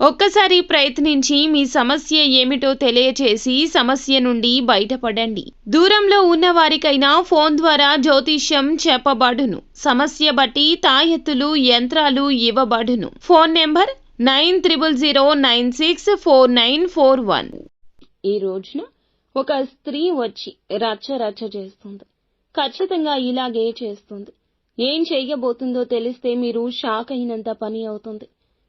ఒక్కసారి ప్రయత్నించి మీ సమస్య ఏమిటో తెలియచేసి సమస్య నుండి బయటపడండి. దూరంలో ఉన్న వారికైనా ఫోన్ ద్వారా జ్యోతిష్యం చెప్పబడును. సమస్య బట్టి తాయెత్తులు యంత్రాలు ఇవ్వబడును. Phone number nine triple zero nine six four nine four one. ఈ రోజున ఒక స్త్రీ వచ్చి రచ్చ రచ్చ చేస్తుంది. ఖచ్చితంగా ఇలాగే చేస్తుంది. ఏం చేయబోతుందో తెలిస్తే మీరు షాక్ అయినంత పని అవుతుంది.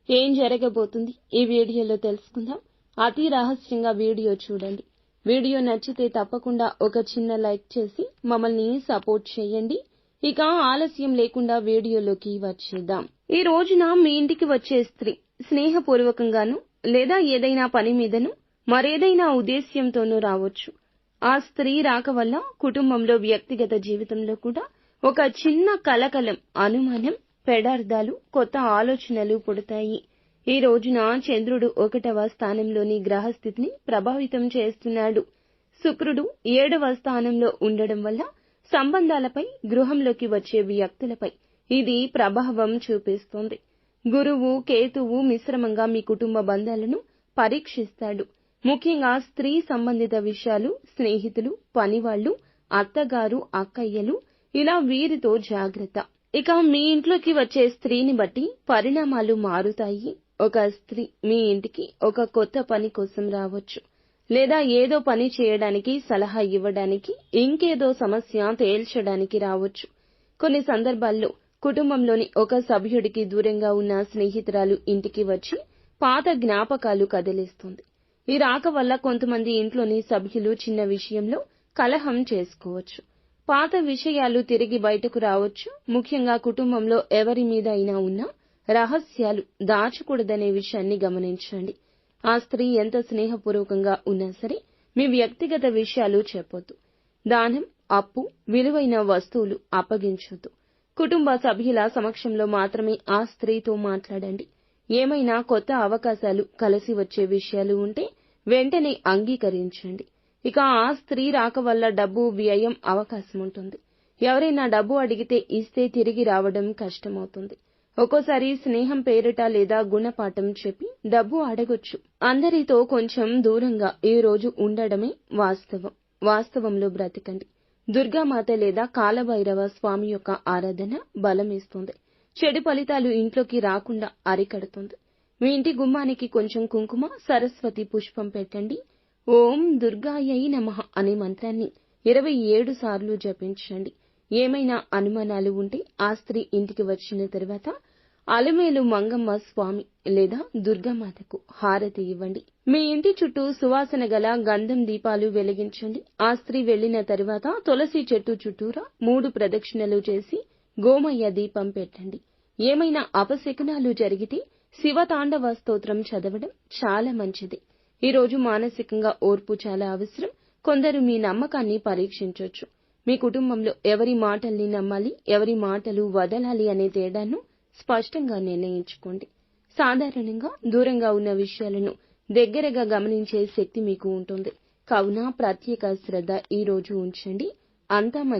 ఏం జరగబోతుంది ఈ వీడియోలో తెలుసుకుందాం. అతి రహస్యంగా వీడియో చూడండి. వీడియో నచ్చితే తప్పకుండా ఒక చిన్న లైక్ చేసి మమ్మల్ని సపోర్ట్ చేయండి. ఇక ఆలస్యం లేకుండా వీడియోలోకి వచ్చేద్దాం. ఈ రోజున మీ ఇంటికి వచ్చే స్త్రీ స్నేహపూర్వకంగాను లేదా ఏదైనా పని మీదను మరేదైనా ఉద్దేశ్యంతోనూ రావచ్చు. ఆ స్త్రీ రాక వల్ల కుటుంబంలో వ్యక్తిగత జీవితంలో కూడా ఒక చిన్న కలకలం అనుమానం పెడార్థాలు కొత్త ఆలోచనలు పుడతాయి. ఈ రోజున చంద్రుడు ఒకటవ స్థానంలోని గ్రహస్థితిని ప్రభావితం చేస్తున్నాడు. శుక్రుడు ఏడవ స్థానంలో ఉండడం వల్ల సంబంధాలపై గృహంలోకి వచ్చే వ్యక్తులపై ఇది ప్రభావం చూపిస్తోంది. గురువు కేతువు మిశ్రమంగా మీ కుటుంబ బంధాలను పరీక్షిస్తాడు. ముఖ్యంగా స్త్రీ సంబంధిత విషయాలు స్నేహితులు పనివాళ్ళు అత్తగారు అక్కయ్యలు ఇలా వీరితో జాగ్రత్త. ఇక మీ ఇంట్లోకి వచ్చే స్త్రీని బట్టి పరిణామాలు మారుతాయి. ఒక స్త్రీ మీ ఇంటికి ఒక కొత్త పని కోసం రావచ్చు. లేదా ఏదో పని చేయడానికి సలహా ఇవ్వడానికి ఇంకేదో సమస్య తేల్చడానికి రావచ్చు. కొన్ని సందర్భాల్లో కుటుంబంలోని ఒక సభ్యుడికి దూరంగా ఉన్న స్నేహితురాలు ఇంటికి వచ్చి పాత జ్ఞాపకాలు కదిలిస్తుంది. ఈ రాక వల్ల కొంతమంది ఇంట్లోని సభ్యులు చిన్న విషయంలో కలహం చేసుకోవచ్చు. పాత విషయాలు తిరిగి బయటకు రావచ్చు. ముఖ్యంగా కుటుంబంలో ఎవరి మీద అయినా ఉన్నా రహస్యాలు దాచకూడదనే విషయాన్ని గమనించండి. ఆ స్త్రీ ఎంత స్నేహపూర్వకంగా ఉన్నా సరే మీ వ్యక్తిగత విషయాలు చెప్పొద్దు. దానం అప్పు విలువైన వస్తువులు అప్పగించొద్దు. కుటుంబ సభ్యుల సమక్షంలో మాత్రమే ఆ స్త్రీతో మాట్లాడండి. ఏమైనా కొత్త అవకాశాలు కలిసి వచ్చే విషయాలు ఉంటే వెంటనే అంగీకరించండి. ఇక ఆ స్త్రీ రాక వల్ల డబ్బు వ్యయం అవకాశం ఉంటుంది. ఎవరైనా డబ్బు అడిగితే ఇస్తే తిరిగి రావడం కష్టమవుతుంది. ఒక్కోసారి స్నేహం పేరిట లేదా గుణపాఠం చెప్పి డబ్బు అడగొచ్చు. అందరితో కొంచెం దూరంగా ఈ రోజు ఉండడమే వాస్తవం. వాస్తవంలో బ్రతకండి. దుర్గామాత లేదా కాలభైరవ స్వామి యొక్క ఆరాధన బలమిస్తుంది. చెడు ఫలితాలు ఇంట్లోకి రాకుండా అరికడుతుంది. మీ ఇంటి గుమ్మానికి కొంచెం కుంకుమ సరస్వతి పుష్పం పెట్టండి. ఓం దుర్గాయై నమ అనే మంత్రాన్ని ఇరవై ఏడు సార్లు జపించండి. ఏమైనా అనుమానాలు ఉంటే ఆ స్త్రీ ఇంటికి వచ్చిన తర్వాత అలమేలు మంగమ్మ స్వామి లేదా దుర్గామాతకు హారతి ఇవ్వండి. మీ ఇంటి చుట్టూ సువాసన గల గంధం దీపాలు వెలిగించండి. ఆ స్త్రీ వెళ్ళిన తరువాత తులసి చెట్టు చుట్టూరా మూడు ప్రదక్షిణలు చేసి గోమయ్య దీపం పెట్టండి. ఏమైనా అపశకునాలు జరిగితే శివతాండవ స్తోత్రం చదవడం చాలా మంచిది. ఈ రోజు మానసికంగా ఓర్పు చాలా అవసరం. కొందరు మీ నమ్మకాన్ని పరీక్షించొచ్చు. మీ కుటుంబంలో ఎవరి మాటల్ని నమ్మాలి ఎవరి మాటలు వదలాలి అనే తేడాను స్పష్టంగా నిర్ణయించుకోండి. సాధారణంగా దూరంగా ఉన్న విషయాలను దగ్గరగా గమనించే శక్తి మీకు ఉంటుంది. కావున ప్రత్యేక శ్రద్ధ ఈ రోజు ఉంచండి. అంతా మంచి